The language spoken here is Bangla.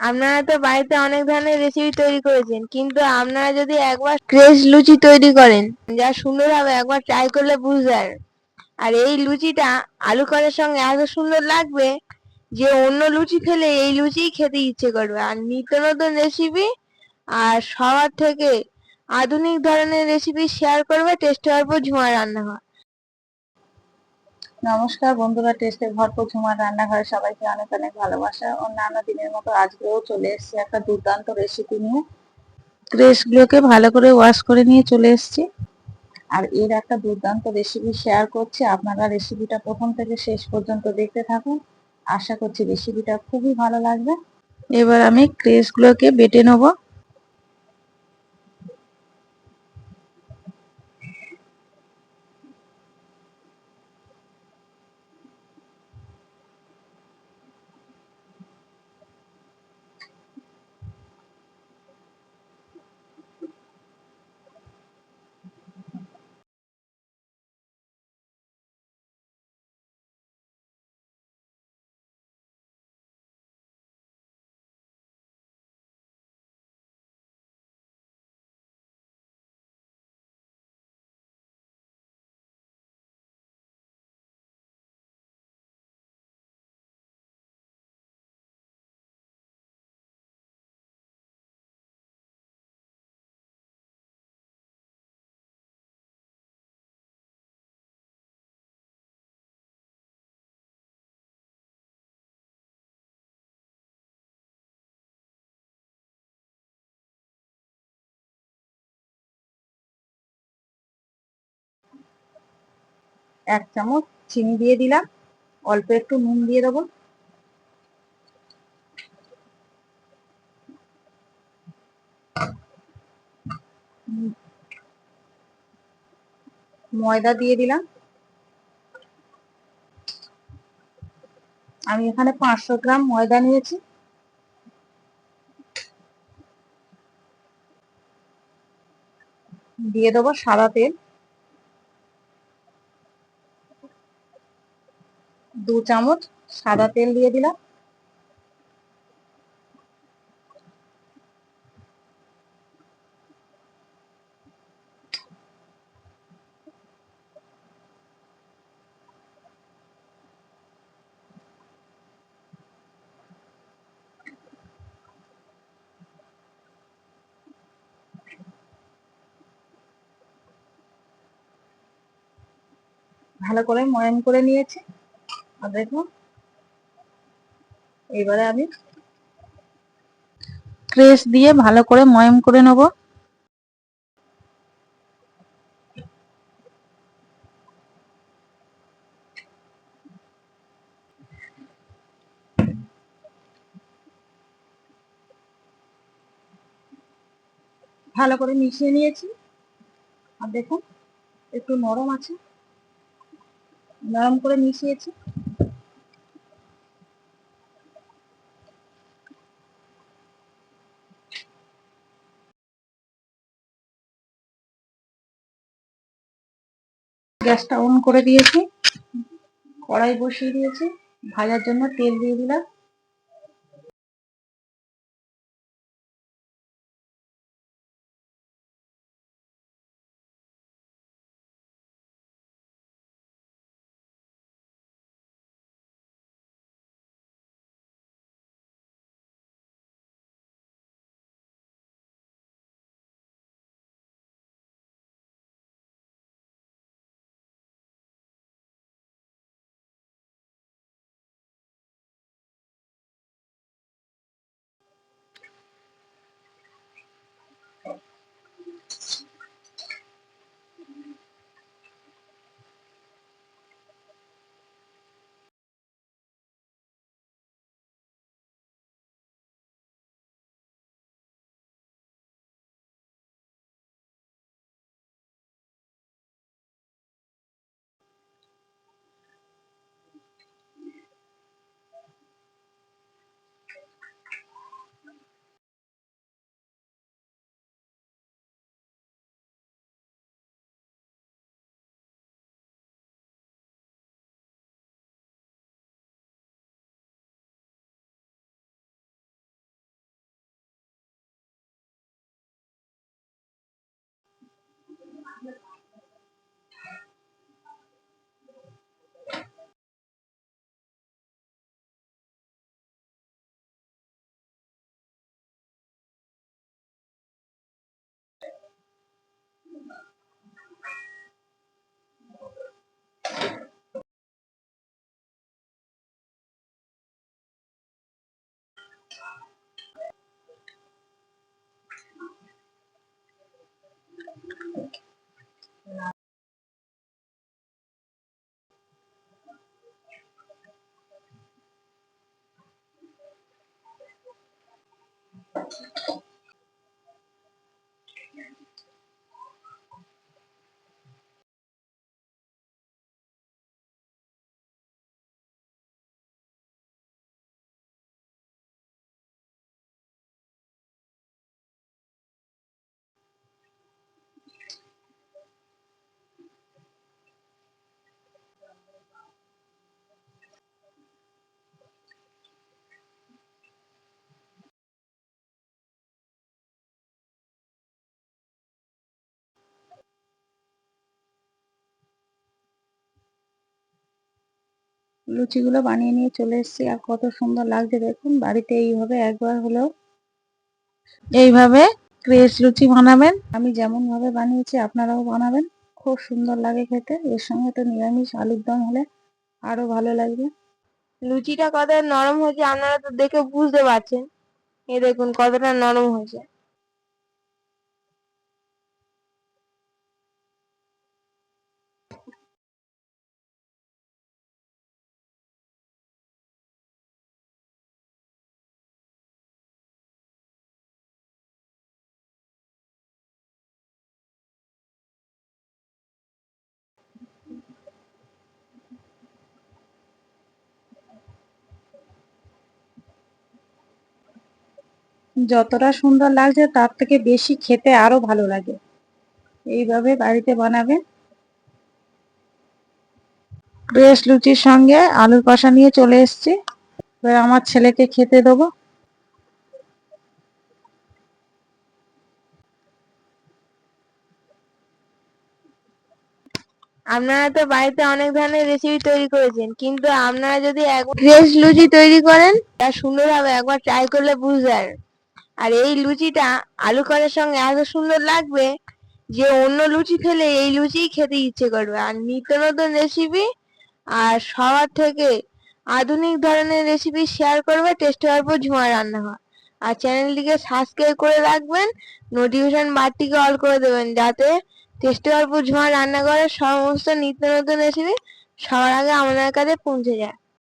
আপনারা তো বাড়িতে অনেক ধরনের রেসিপি তৈরি করেছেন, কিন্তু আপনারা যদি একবার ক্রেজ লুচি তৈরি করেন, যা সুন্দর হবে, একবার ট্রাই করলে বুঝবেন। আর এই লুচিটা আলু করার সঙ্গে এত সুন্দর লাগবে যে অন্য লুচি খেলে এই লুচি খেতে ইচ্ছে করবে। আর নিত্য নতুন রেসিপি আর সবার থেকে আধুনিক ধরনের রেসিপি শেয়ার করবে টেস্ট হওয়ার পর ঝুমা রান্না হয়। নমস্কার বন্ধুরা, টেস্টে ভরপুর ঝুমার রান্নাঘরে সবাইকে অনেক অনেক ভালোবাসা। অন্যান্য দিনের মতো আজকেও চলে এসেছি একটা দুর্দান্ত রেসিপি নিয়ে। ক্রেসগুলোকে ভালো করে ওয়াশ করে নিয়ে চলে এসেছি। আর এর একটা দুর্দান্ত রেসিপি শেয়ার করছি। আপনারা রেসিপিটা প্রথম থেকে শেষ পর্যন্ত দেখতে থাকুন। আশা করছি রেসিপিটা খুবই ভালো লাগবে। এবার আমি ক্রেসগুলোকে বেটে নেব। এক চামচ চিনি দিয়ে দিলাম। অল্প একটু নুন দিয়ে দেবো। ময়দা দিয়ে দিলাম। আমি এখানে পাঁচশো গ্রাম ময়দা নিয়েছি। দিয়ে দেবো সাদা তেল। চামচ সাদা তেল দিয়ে দিলাম। ভালো করে ময়ান করে নিয়েছি। আর দেখুন এবারে আমি ক্রেস দিয়ে ভালো করে ময়ম করে নেব। ভালো করে মিশিয়ে নিয়েছি। আর দেখুন একটু নরম আছে। নরম করে মিশিয়েছি। গ্যাসটা অন করে দিয়েছি। কড়াই বসিয়ে দিয়েছি। ভাজার জন্য তেল দিয়ে দিলাম। লুচিগুলো বানিয়ে নিয়ে চলে এসেছি আর কত সুন্দর লাগছে দেখুন। বাড়িতে এইভাবে একবার হলেও এইভাবে ক্রেস লুচি বানাবেন। আমি যেমন ভাবে বানিয়েছি আপনারাও বানাবেন। খুব সুন্দর লাগে খেতে। এর সঙ্গে তো নিরামিষ আলুর দম হলে আরও ভালো লাগবে। লুচিটা কতটা নরম হয়েছে আপনারা তো দেখে বুঝতে পারছেন। এই দেখুন কতটা নরম হয়েছে। যতটা সুন্দর লাগছে তার থেকে বেশি খেতে আরও ভালো লাগে। এইভাবে বাড়িতে বানাবে। বেশ লুচির সঙ্গে আলুর কষা নিয়ে চলে এসেছি। এবার আমার ছেলেকে খেতে দেবো। আপনারা তো বাড়িতে অনেক ধরনের রেসিপি তৈরি করেছেন কিন্তু আপনারা যদি একবার ফ্রেশ লুচি তৈরি করেন। তা সুন্দর হবে একবার ট্রাই করলে বুঝবেন। আর এই লুচিটা আলু করার সঙ্গে এত সুন্দর লাগবে যে অন্য লুচি খেলে এই লুচিই খেতে ইচ্ছে করবে। আর নিত্য নতুন রেসিপি আর সবার থেকে আধুনিক ধরনের রেসিপি শেয়ার করবে টেস্ট হওয়ার পর ঝুমা রান্নাঘর আর চ্যানেলটিকে সাবস্ক্রাইব করে রাখবেন নোটিফিকেশন বারটিকে অল করে দেবেন যাতে টেস্ট হওয়ার পর ঝুমা রান্নাঘরের সমস্ত নিত্য নতুন রেসিপি সবার আগে আমাদের কাছে পৌঁছে যায়।